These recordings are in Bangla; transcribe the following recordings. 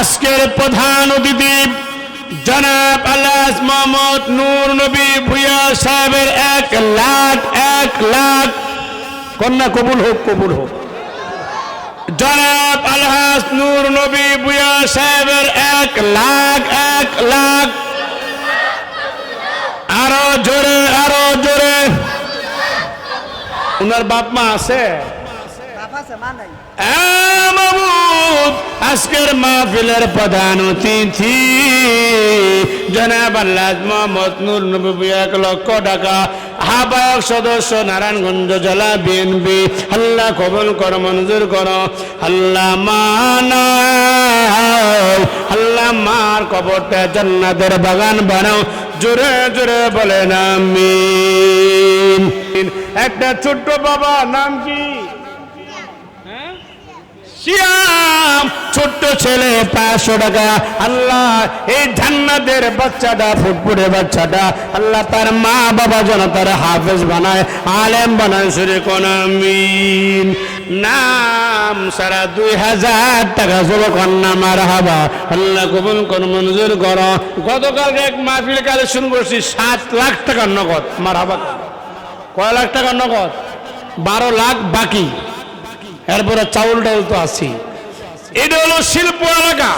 আজকের প্রধান অতিথি জনাব আল্লাহ মোহাম্মদ নূর নবী ভুইয়া সাহেবের এক লাখ এক লাখ। কন্যা কবুল হোক কবুল হোক। জনাব আলহাস নূর নবী ভুইয়া সাহেবের এক লাখ এক লাখ। আরও জোরে আরও জোরে। ওনার বাপ মা আছে? বাবা আছে, মা নাই। আজকের মাহফিলের প্রধান অতিথি, জনাব আল্লাহ মোহাম্মদ নূর নবী, এক লক্ষ টাকা। আহ্বায়ক সদস্য নারায়ণগঞ্জ জেলা বিএনপি। আল্লাহ কবল কর, মঞ্জুর কর। আল্লাহ মানা আল্লাহ মার কবরটা জান্নাতের বাগান বানাও। জোরে জোরে বলেন, আমিন। একটা ছোট্ট বাবা নাম কি? শ্যাম, ছোট্ট ছেলে পাঁচশো টাকা। আল্লাহ, এই জান্নাতের বাচ্চাটা, ফুটফুটে বাচ্চাটা, আল্লাহ তার মা বাবা যেন তার হাফেজ বানায়, আলেম বানায়, সুরে কোন নাম সারা দুই হাজার টাকা চলো কন্যা মার হাবা আল্লাহ কবুল কোন মঞ্জুর কর। গতকাল এক মাহফিল কালেকশন করছি, সাত লাখ টাকার নগদ। মার হাবা কয় লাখ টাকার নগদ? বারো লাখ বাকি। এরপরে চাউল ডাউল তো আছি এটা হলো শিল্প এলাকা।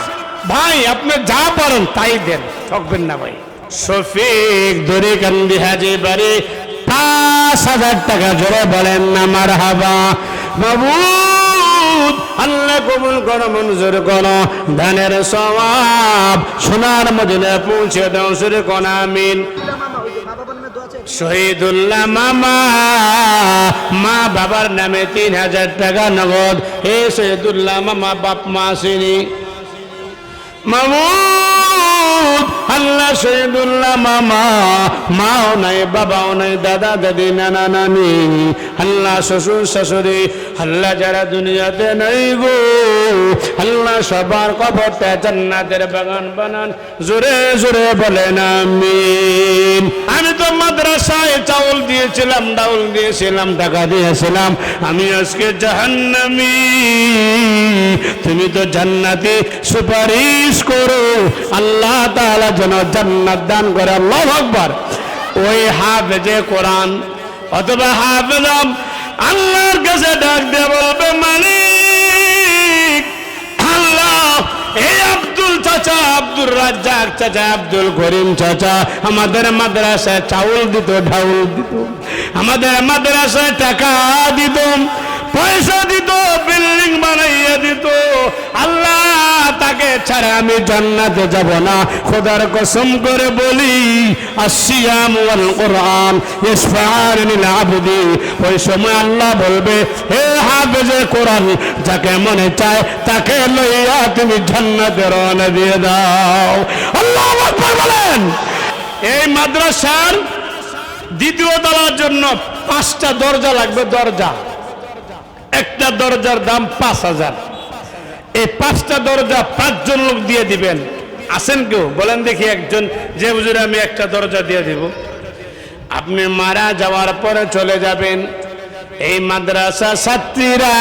ভাই, আপনি যা পারেন তাই দেন। ঠকবেন না ভাই। শফিক দড়ি কান্দি হাজি বাড়ি। পাঁচ হাজার টাকা জোরে বলেন না মার হাবা বাবু আল্লাহ কবুল করো, মঞ্জুর করো। ধানের সওয়াব সোনার মদিনে পৌঁছে দাও, সুরে কোন আমিন। শহীদুল্লাহ মামা, মা বাবার নামে তিন হাজার টাকা নগদ। হে শহীদুল্লাহ মামা, বাপ মা, আসেনি। মামুদ আল্লাহ শহীদুল্লাহ মামা, মাও নাই, বাবাও নাই, দাদা, দাদি, নানা, নানি। আল্লাহ শ্বশুর, শাশুড়ি, আল্লাহ যারা দুনিয়াতে নাই গো। আল্লাহ সবার কবরটা জান্নাতের বাগান বানান, জোরে জোরে বলেন আমিন। আমি তো মাদ্রাসায় চাউল দিয়েছিলাম, ডাউল দিয়েছিলাম, টাকা দিয়েছিলাম, আমি আজকে জাহান্নামি। তুমি তো জান্নাতে সুপারিশ করো, আল্লাহ তাআলা যেন জান্নাত দান করে, আল্লাহ আকবার। ওই হাফেজে কোরআন অথবা হাফেজ আল্লাহর কাছে ডাক দিয়ে বলবে, মালিক, আল্লাহ, এই আব্দুল চাচা আব্দুল রাজ্জাক চাচা, আব্দুল করিম চাচা, আমাদের মাদ্রাসায় চাউল দিত, ঢাউল দিত, আমাদের মাদ্রাসায় টাকা দিত। পয়সা দিত বিল্ডিং বানাইয়া দিত। আল্লাহ তাকে ছাড়া আমি জান্নাতে যাব না। খোদার কসম করে বলি আসিয়াম ওয়াল কোরআন ইসফাআন লিল আবদি। ওই সময় আল্লাহ বলবে, হে হাফেজে কোরআন, যাকে মনে চায়, তাকে লইয়া তুমি জান্নাতে রওনা দিয়ে দাও। আল্লাহ আকবার বলেন। এই মাদ্রাসার দ্বিতীয় তলার জন্য পাঁচটা দরজা লাগবে, দরজা। একটা দরজার দাম পাঁচ হাজার। এই পাঁচটা দরজা পাঁচজন লোক দিয়ে দিবেন। আছেন কেউ? বলেন দেখি একজন, যে হুজুর, আমি একটা দরজা দিয়ে দিব। আপনি মারা যাওয়ার পরে চলে যাবেন। এই মাদ্রাসা ছাত্রীরা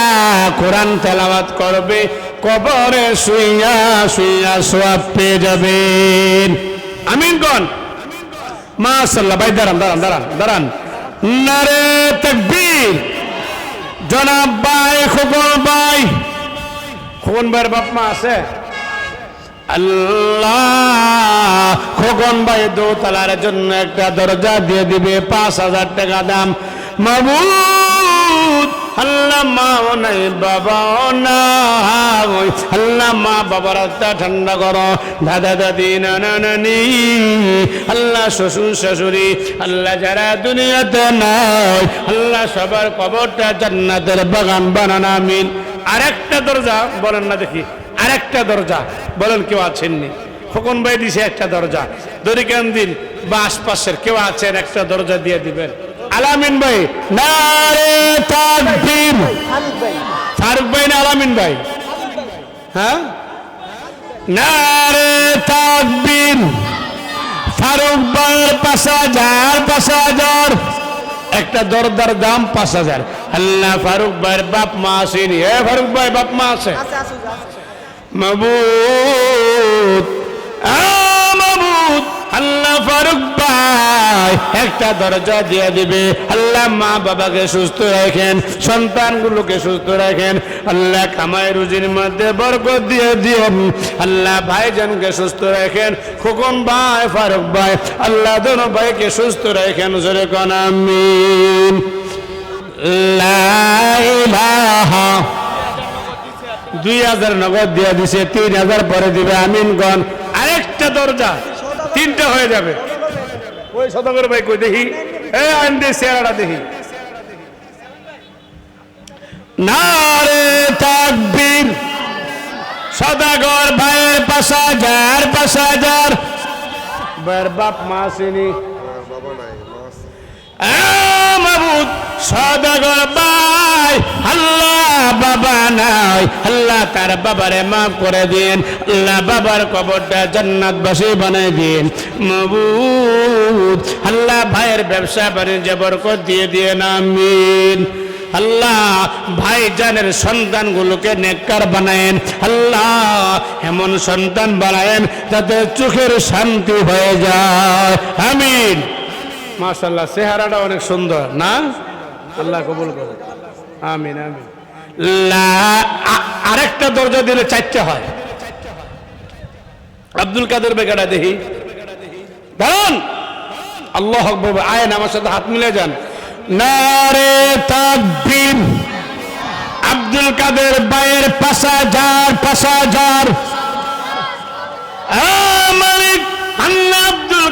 কোরআন তেলাওয়াত করবে, কবরে শুইয়া শুইয়া সোয়াব পেয়ে যাবেন। আমিন কোন মাশাল্লাহ ভাই, দাঁড়ান দাঁড়ান দাঁড়ান দাঁড়ান। নারে তাকবীর। জনাব ভাই খোকন ভাই খোকন ভাইয়ের বাপ মা আছে? আল্লাহ, খোকন ভাই দোতলার জন্য একটা দরজা দিয়ে দিবে, পাঁচ হাজার টাকা দাম। মাবুদ আল্লাহ মাও নাই বাবাও নাই আল্লাহ মা বাবার আত্মা ঠান্ডা করো। দাদা, দাদি, নানা, নানি, আল্লাহ শ্বশুর, শাশুড়ি, আল্লাহ যারা দুনিয়াতে নাই, আল্লাহ সবার কবরটা জান্নাতের বাগান বানানা, আমিন। আরেকটা দরজা, বলেন না দেখি, আরেকটা দরজা, বলেন কেউ আছেননি খোকন ভাই দিছে একটা দরজা। দরিকান দিন, বা আশপাশের কেউ আছেন, একটা দরজা দিয়ে দিবেন। আলামিন ভাই নারে তাকবীর। ফারুক ভাই না আলামিন ভাই? হ্যাঁ? নারে তাকবীর। ফারুক ভাইয়ের পাঁচ হাজার পাঁচ হাজার। একটা দরদার দাম পাঁচ হাজার। আল্লাহ ফারুক ভাইয়ের বাপ মা আসেনি এ ফারুক ভাই বাপ মা আছে? আছে আ আল্লাহ ফারুক ভাই, একটা দরজা দিয়ে দিবে। আল্লাহ মা বাবাকে সুস্থ রাখেন, সন্তানগুলোকে সুস্থ রাখেন। আল্লাহ কামাই রুজির মধ্যে বরকত দিয়ে দিয়েন। আল্লাহ ভাইজানকে সুস্থ রাখেন। খোকন ভাই, ফারুক ভাই, আল্লাহ দোনো ভাইকে সুস্থ রাখেন, জোরে কোন, আমিন। লা ইলাহা। দুই হাজার নগদ দিয়ে দিছে, তিন হাজার পরে দিবে আমিনগণ আরেকটা দরজা। তিনটা হয়ে যাবে। ওই সদাগর ভাই কই? দেখি। চেহারাটা দেখি। নারে তাকবীর। সদাগর ভাইয়ের পাঁচ হাজার পাঁচ হাজার বাপ মা চিনি বাবা নাই। মাবুদ, সদাগর ভাই, আল্লাহ বাবা নাই। আল্লাহ তার বাবারে মাফ করে দিন। আল্লাহ বাবার কবরটা জান্নাতবাসী বানাই দিন। মাবুদ, আল্লাহ ভাইয়ের ব্যবসা বাণিজ্য বরকত দিয়ে দিয়ে আমিন। আল্লাহ ভাই জানের সন্তানগুলোকে নেককার বানায়েন। আল্লাহ এমন সন্তান বানায়েন যাতে চোখের শান্তি হয়ে যায়। আমিন। মাশাল্লাহ চেহারাটা অনেক সুন্দর না? আল্লাহ কবুল করে আমিন আমিন। আরেকটা দরজা দিলে চারটে হয়। আব্দুল কাদের বেকারা দেখি দাঁড়ান আল্লাহ আকবর আয়েন আমার সাথে হাত মিলে যান। নারে তাকবীর। আব্দুল কাদের বাইয়ের হাজার পাঁচ হাজার। আহ, মালিক। আব্দুল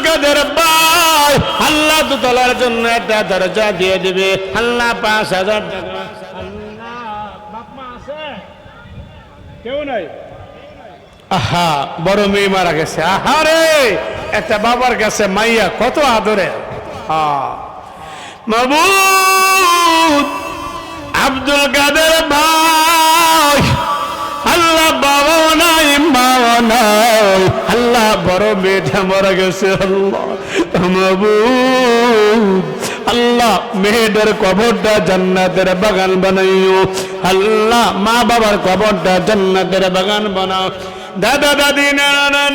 জন্য একটা দরজা দিয়ে পাঁচ আহা, বড় মেয়ে মারা গেছে। আহারে একটা বাবার কাছে মাইয়া কত আদরে। আব্দুল কাদের ভাই আল্লাহ বাবাও নাই, মাও নাই। আল্লাহ বড় মেয়েটা মারা গেছে, আল্লাহ। আল্লাহ মেয়েদের কবরটা জান্নাতের বাগান বানাইও। আল্লাহ মা বাবার কবরটা জান্নাতের বাগান বানাও। দাদা, দাদি, নানা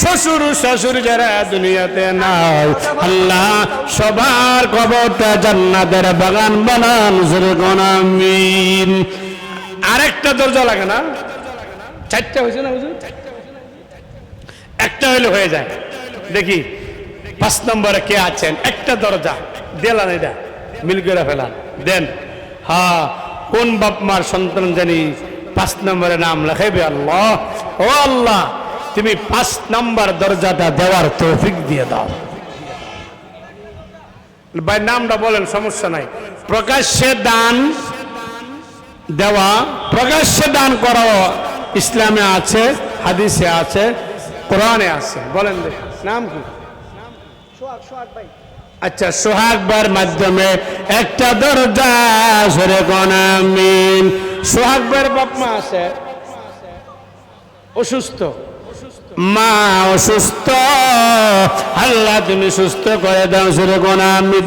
শ্বশুর, শাশুড়ি যারা দুনিয়াতে নাই, আল্লাহ সবার কবরটা জান্নাতের বাগান বানান যেরকম আমিন। আরেকটা দরজা লাগে না? চারটা হয়েছে না হুজুর? একটা হইলে হয়ে যায়। দেখি, পাঁচ নম্বরে কে আছেন? একটা দরজা। দেলান এটা। মিল করে ফেলান। দেন। হা, কোন বাপ মার সন্তান জানি পাঁচ নম্বরে নাম লেখাইবে? আল্লাহ। ও আল্লাহ, তুমি পাঁচ নম্বর দরজাটা দেওয়ার তৌফিক দিয়ে দাও। ভাই, নামটা বলেন, সমস্যা নাই। প্রকাশ্যে দান দেওয়া প্রকাশ্যে দান করা ইসলামে আছে, হাদিসে আছে, কোরআনে আছে। বলেন নাম কি? আচ্ছা সোহাগবার মাধ্যমে একটা দরজা সোহাগবার বাপ মা আছে, অসুস্থ। মা অসুস্থ, আল্লাহ তুমি সুস্থ করে দাও, সরে আমিন।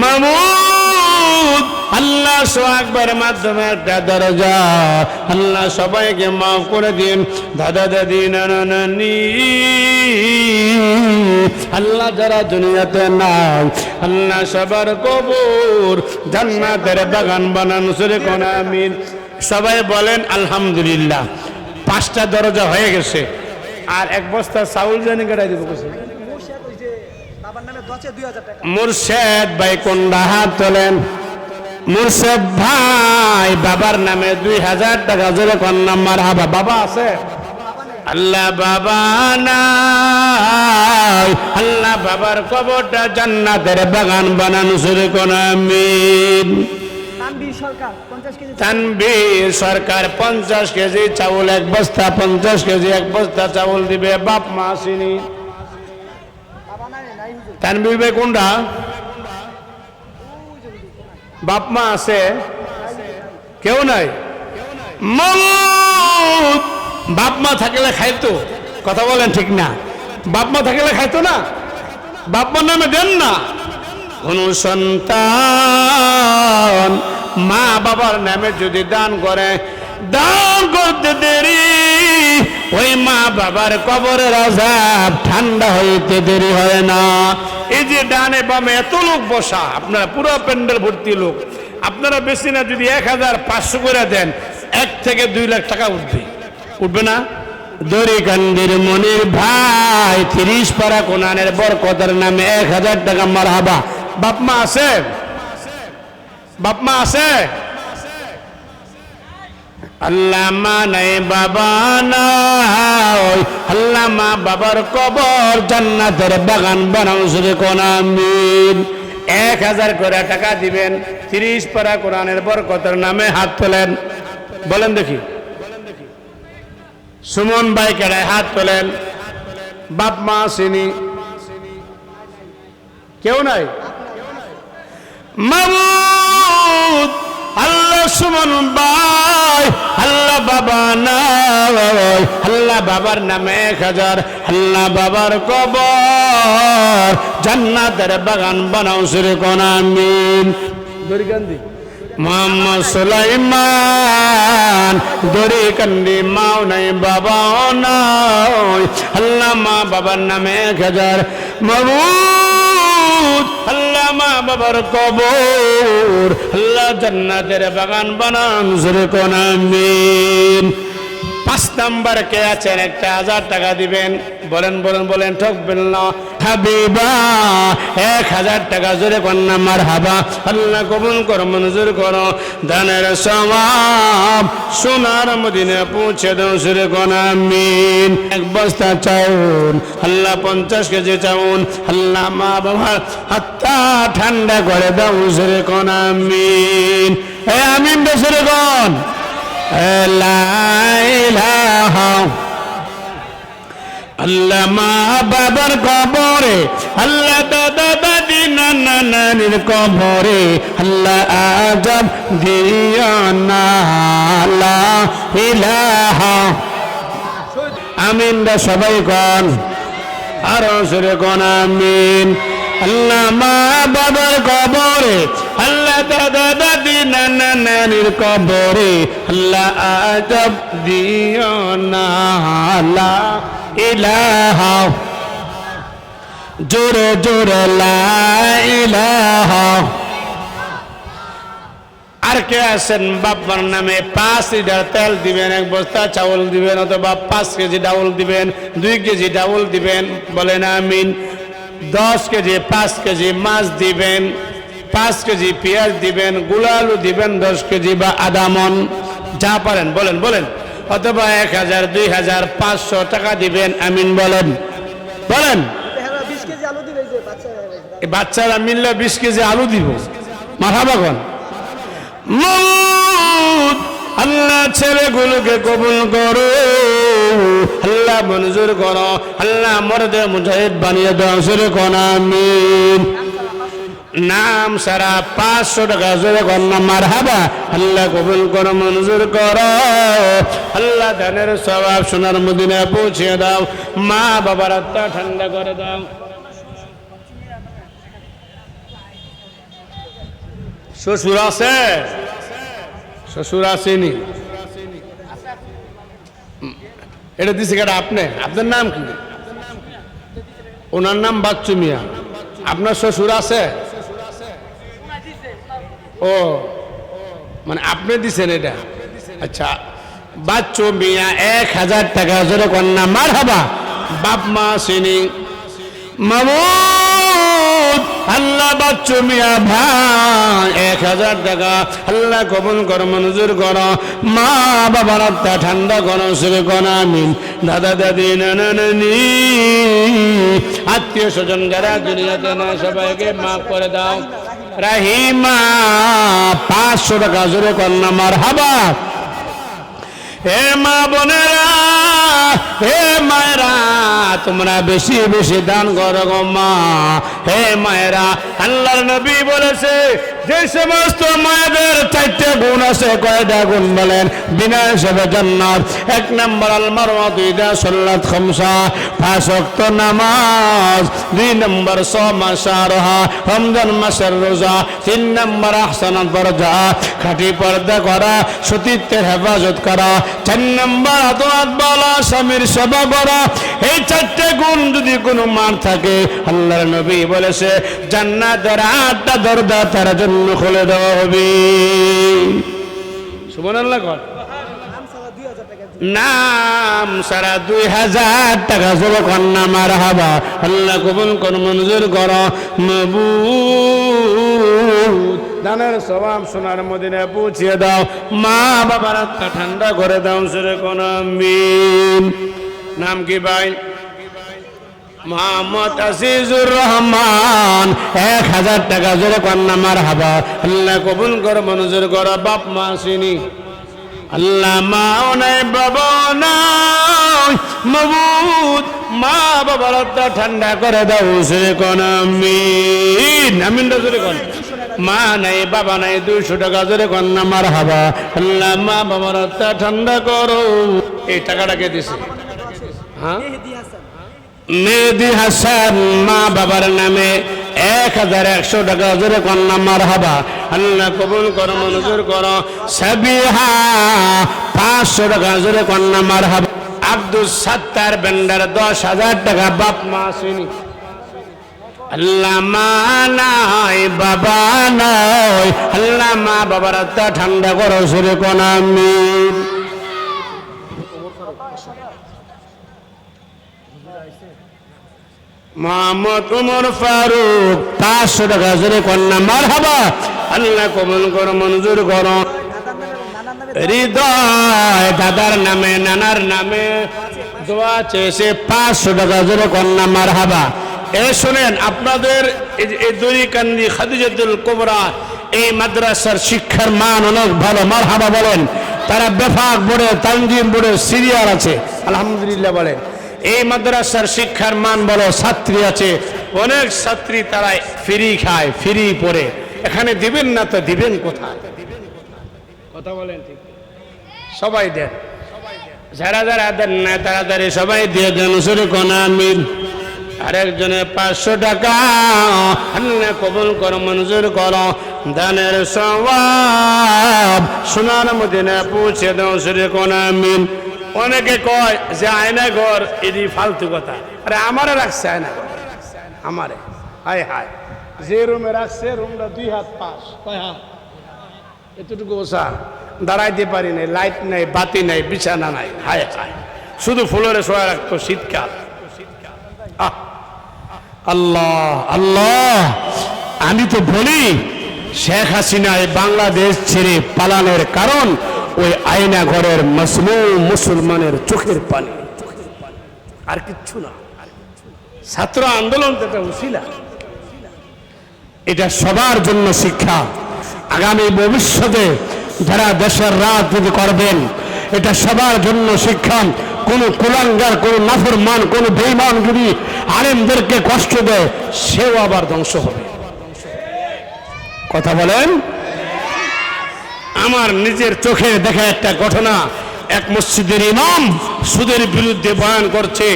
মামুদ আল্লাহ সোহাগবার মাধ্যমে একটা দরজা। আল্লাহ সবাইকে মাফ করে দিন। দাদা দাদি নানা নানি। আল্লাহ যারা দুনিয়াতে নাই আল্লাহ সবার কবুর জান্নাতের বাগান বানান সুরে কোন আমিন। সবাই বলেন আলহামদুলিল্লাহ। পাঁচটা দরজা হয়ে গেছে। আর এক বস্তা চাউল জানি কেটাই দিব মুর্শিদ নামে ভাই কোনটা হাত তোলেন? মুর্শেদ ভাই বাবার নামে দুই হাজার টাকা জোরে কোন নাম্বার হাবা বাবা আছে? আল্লাহ বাবা নাই আল্লাহ বাবার কবরটা জান্নাতের বাগান বানানো শুরু আমিন। তানবীর সরকার পঞ্চাশ কেজি চাউল। এক বস্তা পঞ্চাশ কেজি এক বস্তা চাউল দিবে বাপ মা আসেনি। তানবীর ভাই কোনটা? বাপ মা আছে? কেউ নাই? বাপ মা থাকলে খাইতো। কথা বলেন ঠিক না। বাপ মা থাকলে খাইতো না? বাপ মার নামে দেন না। কোন সন্তান মা বাবার নামে যদি দান করে, দান করতে দেরি। ওই মা বাবার কবরের আজাব ঠান্ডা হইতে দেরি হয় না। এই যে ডানে বামে এত লোক বসা, আপনারা পুরো প্যান্ডেল ভর্তি লোক। আপনারা বেশি না, যদি এক হাজার পাঁচশো করে দেন, এক থেকে দুই লাখ টাকা উঠবে। উঠবে না? দরিকান্দির মনির ভাই, তিরিশ পারা কোনানের বরকতের নামে এক হাজার টাকা মার হাবা বাপ মা আছে? বাপমা আছে? আল্লাহ মা নাই বাবা নাই। আল্লাহ মা বাবার কবর জান্নাতের বাগান এক হাজার করে টাকা দিবেন, তিরিশ পারা কোরআনের বরকতের নামে হাত তোলেন। বলেন দেখি। সুমন ভাই কেড়ায় হাত তোলেন। বাপ মা চিনি। কেউ নাই? আল্লাহ সুমন ভাই আল্লাহ বাবা নাই। আল্লাহ বাবার নামে এক হাজার আল্লাহ বাবার কবর। জান্নাতের বাগান বানাও সুরে কোন আমিন। দরিকান্দি মোহাম্মদ সুলাইমান দড়ি কান্দি মাও নাই বাবাও নাই। আল্লাহ মা বাবার নামে এক হাজার। মবুদ আল্লাহ মা বাবার কবর। আল্লাহ জান্নাতের বাগান বানান জোরে কোন পাঁচ নাম্বার কে আছেন? একটা হাজার টাকা দিবেন। বলেন বলেন বলেন ঠকবেন না। হাবিবা, এক হাজার টাকা জোরে কন্যা মার হাবা আল্লাহ কবুল কর, মঞ্জুর করো। দানের সমাপ সোনার মদিনে পৌঁছে দাও কোন আমিন। এক বস্তা চাউন, আল্লাহ পঞ্চাশ কেজি চাউন, আল্লাহ মা বাবার হাত্তা ঠান্ডা করে দাও কোন আমিন। এ আমিন বেসরে কোন আল্লাহ মা বাবার কবরে, আল্লাহ দাদা দাদি নানা নানির কবরে, আল্লাহ আজব দিও না ইলাহা। আমিন রা সবাই কন, আরও সরে কোন, আমিন। আল্লাহ মা বাবার কবরে, আল্লাহ দাদা দাদি নানা নানির কবরে, আল্লাহ আজব দিও না, লা ইলাহা। জোরে জোরে, লা ইলাহা। আর কে আছেন? বাবার নামে পাঁচ লিটার তেল দিবেন, এক বস্তা চাউল দিবেন, অথবা পাঁচ কেজি ডাউল দিবেন, দুই কেজি ডাউল দিবেন, বলেন আমিন। দশ কেজি, পাঁচ কেজি মাছ দিবেন, পাঁচ কেজি পেঁয়াজ দিবেন, গুলালু দিবেন দশ কেজি বা আদামন যা পারেন, বলেন বলেন। অথবা এক হাজার, দুই হাজার, পাঁচশো টাকা দিবেন, আমিন বলেন। বলেন। বাচ্চারা মিললে বিশ কেজি আলু দিব। মাথা বাগন। আল্লাহ ছেলেগুলোকে কবুল করো। আল্লাহ মঞ্জুর করো। আল্লাহ মরদে মুজাহিদ বানিয়ে দাও। সুরে আমিন। নাম সারা পাঁচশো টাকা জোরে কন্যা মার হাবা আল্লাহ কবুল করো, মঞ্জুর করো। আল্লাহ ধানের স্বভাব সোনার মদিনায় পৌঁছে দাও। মা বাবার আত্মা ঠান্ডা করে দাও। শ্বশুর আছে? শ্বশুর আসেনি। এটা দিছে কেটা আপনি? আপনার নাম কি? ওনার নাম বাচ্চু মিয়া। আপনার শ্বশুর আছে? ও মানে আপনি দিছেন এটা? আচ্ছা বাচ্চু মিয়া, এক হাজার টাকা, জোরে কন্যা মার হাবা বাপ মা চিনি। মামুদ আল্লাহ বাচ্চু মিয়া ভাই, এক হাজার টাকা, আল্লাহ কবুল কর, মঞ্জুর কর। মা বাবার আত্মা ঠান্ডা করো সুরে আমিন। দাদা, দাদি নানা নানি আত্মীয় স্বজন যারা দুনিয়াতে না সবাইকে মাফ করে দাও। রাহিমা পাঁচশো টাকা জোরে কন্যা মার হাবা হে মা বোনেরা হে মায়েরা, তোমরা বেশি বেশি দান করো গো মা। হে মায়েরা, আল্লাহর নবী বলেছে, যে সমস্ত মায়েদের চারটে গুণ আছে, কয়টা গুণ বলেন? বিনা হিসেবে জান্নাত। এক নম্বর আলমার দুইটা সল্লাত খমসা। পাঁচ ওয়াক্ত নামাজ। দুই নম্বর ছ মাসারহা রমজান মাসের রোজা। তিন নম্বর, আহসানাত দরজা খাঁটি পর্দা করা, সতীত্বের হেফাজত করা। চার নম্বর আদোয়াত বলা স্বামীর সেবা করা এই চারটে গুণ যদি কোনো মান থাকে, আল্লাহর নবী বলেছে জান্নাতের আটটা দরজা তার জন্য খুলে দেওয়া হবে। সুবহানাল্লাহ কর। নাম সারা দুই হাজার টাকা জল কন্যা মার হাবা আল্লাহ কবুল কর, মঞ্জুর কর। মবুদ দানের সবাব সোনার মদিনে পৌঁছিয়ে দাও। মা বাবার আত্মা ঠান্ডা করে দাও সুরে কোন নাম কি ভাই? মোহাম্মদ আজিজুর রহমান। এক হাজার টাকা জোরে কন্যা মার হাবা আল্লাহ কবুল কর মঞ্জুর কর, বাপ মা চিনি আল্লাহ মাও নাই, বাবা নাই। মবুদ মা বাবার ঠান্ডা করে দাও সে কোন আমিন। আমিনটা জোরে কোন। মা নাই, বাবা নাই, দুইশো টাকা জোরে কোন আমার হাবা। আল্লাহ, মা বাবার আত্মা ঠান্ডা করো। এই টাকাটাকে দিছে? হ্যাঁ? মেহেদি হাসান, মা বাবার নামে এক হাজার একশো টাকা জোরে কন্যা মার হাবা। আল্লাহ, কবুল করো মনোজোর করো। সাবিহা, পাঁচশো টাকা জোরে কন্যা মার হাবা। আব্দুল সাত্তার বেন্ডার দশ হাজার টাকা, বাপ মা শুনি আল্লাহ মা বাবা নাই। আল্লাহ মা বাবার আত্মা ঠান্ডা করো সুরে কোন আমিন মোহাম্মদ উমর ফারুক, পাঁচশো টাকা জোরে কন্যা মার হাবা আল্লাহ কবুল করো, মঞ্জুর করো। হৃদয়, দাদার নামে, নানার নামে। দোয়া চেয়েছে, পাঁচশো টাকা জোরে কন্যা মার হাবা এ শুনেন, আপনাদের এই দরিকান্দি খাদিজাতুল কোবরা, এই মাদ্রাসার শিক্ষার মান অনেক ভালো মার হাবা বলেন। তারা বেফাক বোর্ডে, তানজিম বোর্ডে সিরিয়াল আছে, আলহামদুলিল্লাহ বলেন। এই মাদ্রাসার শিক্ষার মান বলো, ছাত্রী আছে, অনেক ছাত্রী তারা ফ্রি খায়, ফ্রি পড়ে। এখানে দিবেন না তো দিবেন কোথায়? কথা বলেন ঠিক। সবাই দেন। যারা যারা দেন না, তাড়াতাড়ি সবাই দিয়ে দেন শুরু কোন আমিন। আরেকজনে পাঁচশো টাকা আল্লাহ কবুল করো, মঞ্জুর করো। দানের সবাব সোনার মদিনে পৌঁছে দাও শুরু কোন আমিন। অনেকে কয় যে আয়না ঘর, এটি ফালতু কথা। আরে আমারে রাখছে আয়না ঘর। আমারে। হায় হায়। যে রুমে রাখছে, রুমটা দুই হাত পাস কয় হাত? এতটুকু ওসা দাঁড়াইতে পারি নাই, লাইট নাই, বাতি নাই, বিছানা নাই। হায় হায়। শুধু ফুলরে শোয়া রাখতো শীতকাল! আল্লাহ আল্লাহ। আমি তো বলি, শেখ হাসিনা এই বাংলাদেশ ছেড়ে পালানোর কারণ ওই আয়না ঘরের মসলুম মুসলমানের চোখের পানি। আর কিচ্ছু না। ছাত্র আন্দোলন একটা উশিলা এটা সবার জন্য শিক্ষা। আগামী ভবিষ্যতে যারা দেশের রাজনীতি করবেন, এটা সবার জন্য শিক্ষা। কোন কুলাঙ্গার, কোন নাফরমান, কোন বেইমান যদি আলেমদেরকে কষ্ট দেয়, সেও আবার ধ্বংস হবে। কথা বলেন? আমার নিজের চোখে দেখা একটা ঘটনা। এক মসজিদের ইমাম সুদের বিরুদ্ধে বয়ান করছে,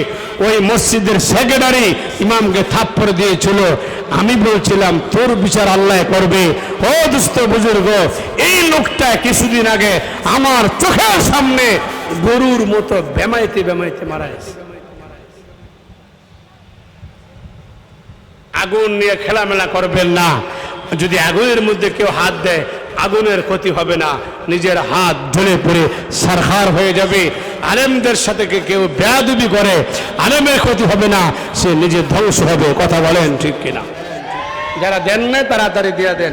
ওই মসজিদের সেক্রেটারি ইমামকে থাপ্পড় দিয়েছিল। আমি বলছিলাম, তোর বিচার আল্লাহ করবে। ও দুস্থ বুজুর্গ, এই লোকটা কিছুদিন আগে আমার চোখের সামনে গরুর মতো বেমাইতে বেমাইতে মারা গেছে। আগুন নিয়ে খেলামেলা করবেন না। যদি আগুনের মধ্যে কেউ হাত দেয়, আগুনের ক্ষতি হবে না। নিজের হাত ঢলে পড়ে সারখার হয়ে যাবে। আলেমদের সাথে কেউ বেয়াদুবি করে, আলেমের ক্ষতি হবে না। সে নিজে ধ্বংস হবে, কথা বলেন ঠিক কিনা? যারা দেন না, তাড়াতাড়ি দিয়ে দেন।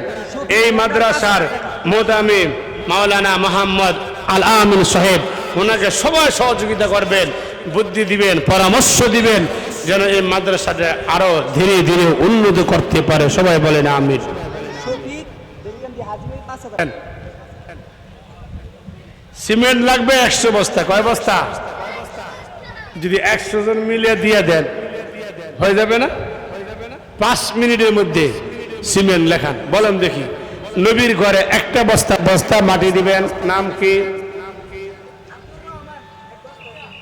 এই মাদ্রাসার মোদামি মাওলানা মোহাম্মদ আল আমিন সাহেব ওনাকে সবাই সহযোগিতা করবেন বুদ্ধি দিবেন পরামর্শ দিবেন যেন এই মাদ্রাসাটা আরও ধীরে ধীরে উন্নতি করতে পারে। সবাই বলেন আমির সিমেন্ট লাগবে একশো বস্তা। কয় বস্তা? যদি একশো জন মিলিয়ে দিয়ে দেন হয়ে যাবে না? পাঁচ মিনিটের মধ্যে সিমেন্ট লেখান। বলেন দেখি নবীর ঘরে একটা বস্তা বস্তা মাটি দিবেন নাম কি?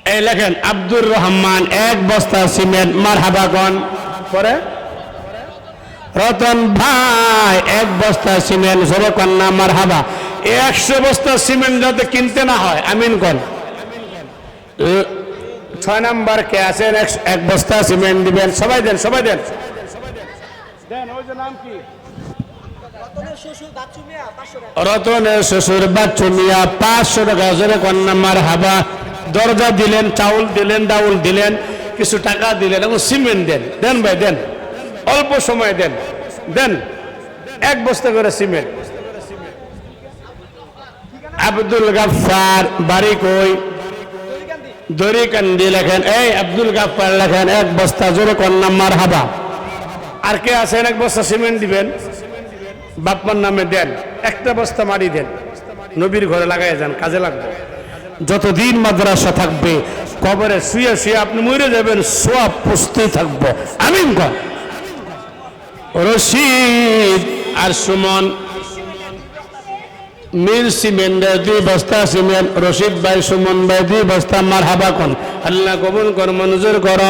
এই লেখেন, আব্দুর রহমান, এক বস্তা সিমেন্ট মার হাবাগন পরে, রতন ভাই, এক বস্তা সিমেন্ট, জোরে কন্যা মার হাবা একশো বস্তা সিমেন্ট যাতে কিনতে না হয়, আমিন কন। ছয় নাম্বার কে আছেন? এক- বস্তা সিমেন্ট দিবেন। সবাই দেন সবাই দেন। রতনের শ্বশুর বাচ্চু মিয়া, পাঁচশো টাকা, জোরে কন্যা মার হাবা দরজা দিলেন, চাউল দিলেন, ডাউল দিলেন, কিছু টাকা দিলেন এবং সিমেন্ট দেন। দেন ভাই, দেন। অল্প সময় দেন। দেন। এক বস্তা করে সিমেন্ট। আব্দুল গাফার বাড়ি কই? দড়িকান্দি লেখেন। এই আব্দুল গাফার লেখেন, এক বস্তা, জোরে কন্যা মার হাবা আর কে আছেন? এক বস্তা সিমেন্ট দিবেন। বাপ্পার নামে দেন। একটা বস্তা মারি দেন। নবীর ঘরে লাগাই যান, কাজে লাগবে। যতদিন মাদ্রাসা থাকবে কবরে শুয়ে শুয়ে আপনি মরে যাবেন সোয়াব পুষতেই থাকব। কর রশিদ আর সুমন। মিল সিমেন্টের দুই বস্তা সিমেন্ট রশিদ ভাই সুমন ভাই দুই বস্তা মার হাবা কন। আল্লাহ কবুল কর মঞ্জুর কর।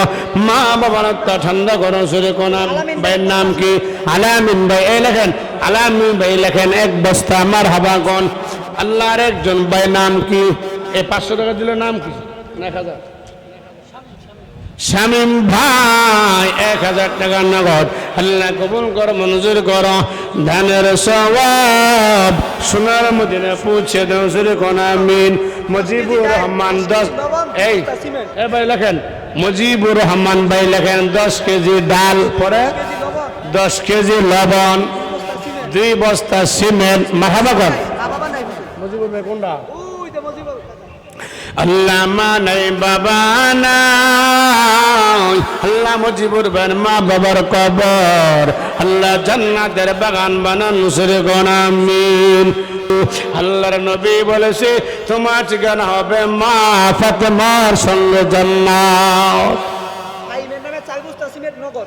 মা বাবার ঠান্ডা করো সুরে কোন। ভাইয়ের নাম কি? আলামিন ভাই এই লেখেন। আলামিন ভাই লেখেন এক বস্তা মার হাবা কন। আল্লাহর একজন ভাই নাম কি? এই পাঁচশো টাকা দিলে নাম কি? এক হাজার। শামিম ভাই এক হাজার টাকা নগদ। আল্লাহ কবুল কর মঞ্জুর কর। ধানের সওয়াব সোনার মদিনে পৌঁছে দেও সুরে কোন আমিন। মজিবুর রহমান দশ এই এ ভাই লেখেন। মজিবুর রহমান ভাই লেখেন দশ কেজি ডাল পরে দশ কেজি লবণ দুই বস্তা সিমেন্ট। মাহাবাগন মজিবুর ভাই কোনটা? আল্লাহ নাই বাবা নাই। আল্লাহ মুজিবুর বেন মা বাবার কবর। আল্লাহ জান্নাতের বাগান বানান সুরে গনামিন আল্লাহর নবী বলেছে, তোমার ঠিকানা হবে মা ফাতেমার সঙ্গে জান্নাত। নগদ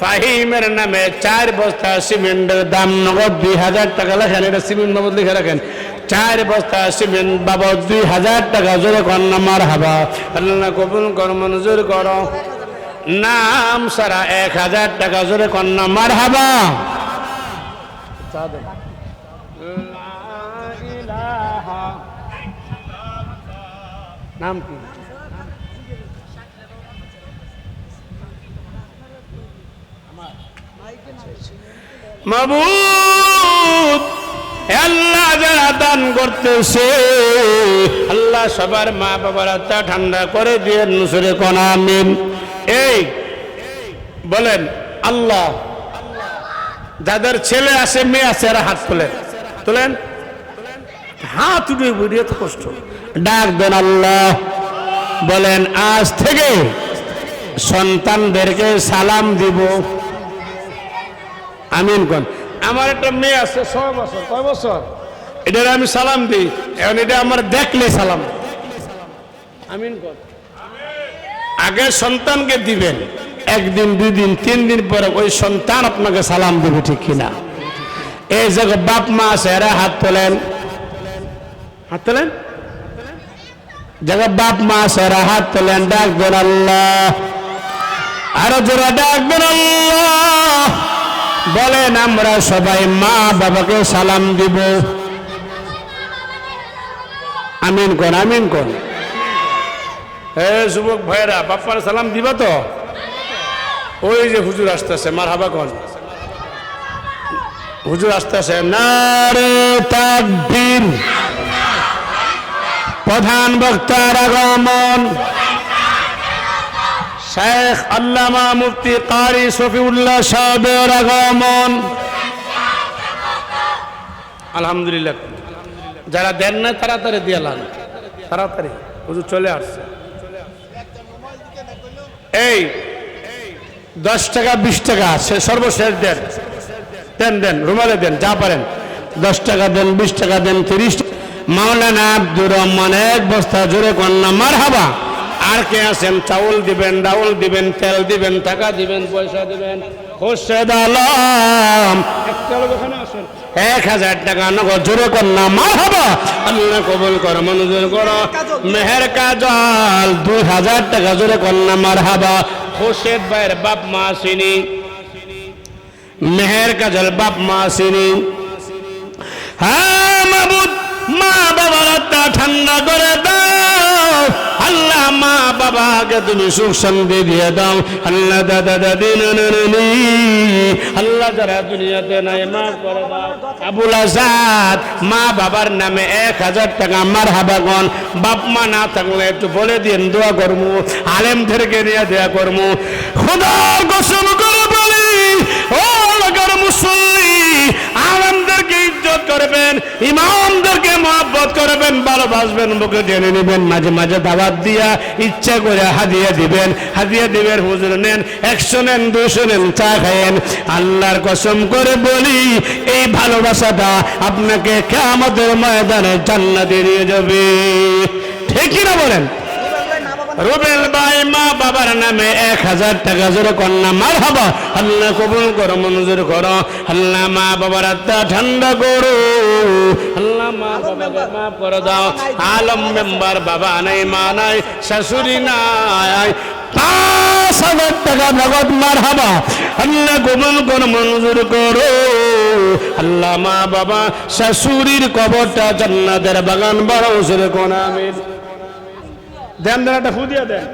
ফাহিমের নামে চার বস্তা সিমেন্টের দাম নগদ দুই হাজার টাকা লেখেন। এটা সিমেন্ট বাবদ লিখে রাখেন। চার বস্তা সিমেন্ট বাবদ দুই হাজার টাকা জোরে কন্যা মার হাবা। আল্লাহ কবুল কর মঞ্জুর কর। নাম সারা এক হাজার টাকা জোরে কন্যা মার হাবা। নাম কি? মাবুদ আল্লাহ যারা দান করতেছে, আল্লাহ সবার মা বাবার আত্মা ঠান্ডা করে দিয়ে নুসরে কোন আমিন। এই, বলেন, আল্লাহ, যাদের ছেলে আছে, মেয়ে আছে, এরা হাত তোলেন। তোলেন? হাত উঠে বুড়িয়ে তো কষ্ট। ডাক দেন আল্লাহ। বলেন, আজ থেকে সন্তানদেরকে সালাম দিব। আমিন কোন? আমার একটা মেয়ে আছে ছয় বছর কয় বছর? এটার আমি সালাম দিই। এখন এটা আমার দেখলে সালাম। আমিন কোন আগে সন্তানকে দিবেন একদিন দুই দিন তিন দিন পরে ওই সন্তান আপনাকে সালাম দেবে ঠিক কিনা? এই জায়গায় বাপ মা আছে এরা হাত তোলেন। হাত তোলেন? জায়গা বাপ মা আছে এরা হাত তোলেন ডাক দেন আল্লাহ। আরও জোরা ডাক দেন আল্লাহ। বলেন, আমরা সবাই মা বাবাকে সালাম দিব। আমিন কোন আমিন কোন? হে যুবক ভাইরা বাপ্পার সালাম দিবা তো? ওই যে হুজুর আসতেছে মার হাবা কোন? হুজুর আসতেছে, নারে তাকবীর। প্রধান বক্তার আগমন। শেখ আল্লামা মুফতি কারি শফিউল্লাহ সাহেবের আগমন। আলহামদুলিল্লাহ। যারা দেন না তাড়াতাড়ি দিয়ে লান। তাড়াতাড়ি। হুজুর চলে আসছে। এই, দশ টাকা, বিশ টাকা, সে সর্বশেষ দেন। দেন দেন, রুমালে দেন, যা পারেন। দশ টাকা দেন, বিশ টাকা দেন, তিরিশ মাওলানা আব্দুর রহমান, এক বস্তা জোরে কন্যা মার হাবা আর কে আছেন? চাউল দিবেন ডাউল দিবেন তেল দিবেন টাকা দিবেন পয়সা দিবেন। হোসেদ আলম। এক হাজার টাকা নগদ জোরে কর না মা হবা আল্লাহ কবুল কর মনোযোগ করো। মেহের কাজল। দুই হাজার টাকা জোরে কর না মার হাবা হোসেদ ভাইয়ের বাপ মা আসেনি। মেহের কাজল বাপ মা আসেনি। হ্যাঁ মাবুদ মা বাবার ঠান্ডা করে দাও। আল্লাহ মা বাবাকে তুমি সুখ শান্তি দিয়ে দাও। আল্লাহ দাদা দাদি আল্লাহ যারা দুনিয়াতে নাই মা করে আবুল আজাদ, মা বাবার নামে এক হাজার টাকা আমার হাবাগন বাপ মা না থাকলে একটু বলে দিন দোয়া করব আলেমদেরকে নিয়ে দেয়া করব খোদার কসম করে বলি, ও এলাকার মুসল্লি আলমদেরকে ইজ্জত করবেন, ইমামদেরকে মহব্বত করবেন, ভালোবাসবেন বুকে টেনে নেবেন, মাঝে মাঝে দাওয়াত দিয়া ইচ্ছা করে হাদিয়া দিবেন। হাদিয়া দিবেন, হুজুর নেন, একশো নেন, দুশো নেন, চা খায়েন। আল্লাহর কসম করে বলি, এই ভালোবাসাটা আপনাকে কেমতের ময়দানে জান্নাতে নিয়ে যাবে। ঠিকই না বলেন? রুবেল ভাই মা বাবার নামে এক হাজার টাকা জোরে কন্যা মার হবা আল্লাহ কবুল করো মঞ্জুর করো। আল্লাহ মা বাবার আত্মা ঠান্ডা করো। আল্লাহ মা বাবাকে মাফ করে দাও আলম মেম্বার বাবা নাই মা নাই শাশুড়ি নাই। পাঁচ হাজার টাকা নগদ মার হবা আল্লাহ কবুল করো মঞ্জুর করো। আল্লাহ মা বাবা শাশুড়ির কবরটা জান্নাতের বাগান বড় জোরে কোন আমিন। দেন দেন, একটা ফু দেন।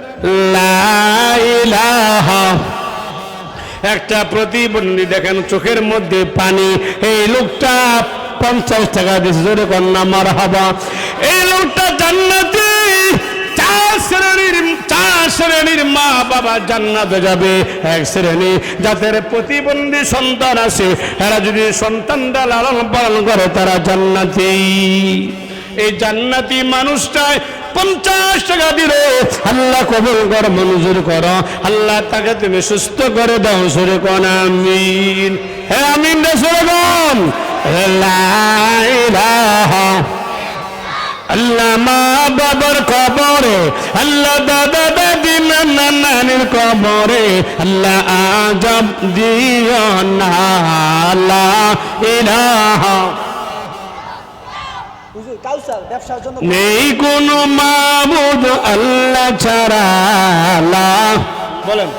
একটা প্রতিবন্ধী দেখেন, চোখের মধ্যে পানি। এই লোকটা পঞ্চাশ টাকা দিয়েছে, জোরে কন্যা মার হাবা এই লোকটা জান্নাতি। শ্রেণির, চার শ্রেণির মা বাবা জান্নাতে যাবে। এক শ্রেণি, যাদের প্রতিবন্ধী সন্তান আছে, এরা যদি সন্তানটা লালন পালন করে, তারা জান্নাতি। এই জান্নাতি মানুষটায় পঞ্চাশ টাকা দিল আল্লাহ কবল কর, মঞ্জুর কর। আল্লাহ তাকে তুমি সুস্থ করে দাও সুরে কন, আমিন। হ্যাঁ আমিন রে সুরে কন। আল্লাহ, মা বাবার কবরে। আল্লাহ, দাদা, দাদি, নানা, নানির কবরে। আল্লাহ, আজব দিও না। আল্লাহ ইলাহা নেই কোন মাবুদ আল্লাহ ছাড়া। বলেন।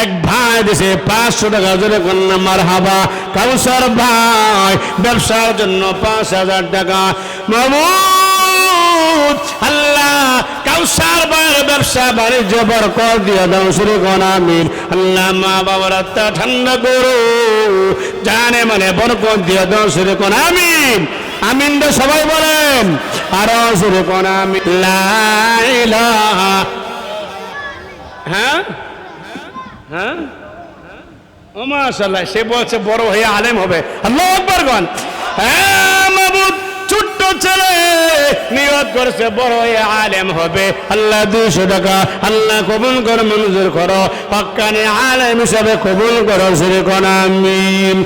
এক ভাই দিছে পাঁচশো টাকা জোরে কন্যা মার হাবা কাউসার ভাই ব্যবসার জন্য পাঁচ হাজার টাকা। আল্লাহ কাউসার ব্যবসা বাণিজ্য দাও আল্লাহ মা বাবার আত্মা ঠান্ডা করো, জানে মানে দাও আমিন। সবাই বলেন, আরও হ্যাঁ? হ্যাঁ? ও মাশাআল্লাহ, সে বলছে বড় হয়ে আলেম হবে। আল্লাহ হ্যাঁ মাবুদ ছোট্ট ছেলে নিয়ত করছে বড় আলেম হবে। আল্লাহ দুইশো টাকা, আল্লাহ কবুল কর মঞ্জুর করো। পাক্কানে আলেম হিসাবে কবুল করো শ্রী কোন আমিন।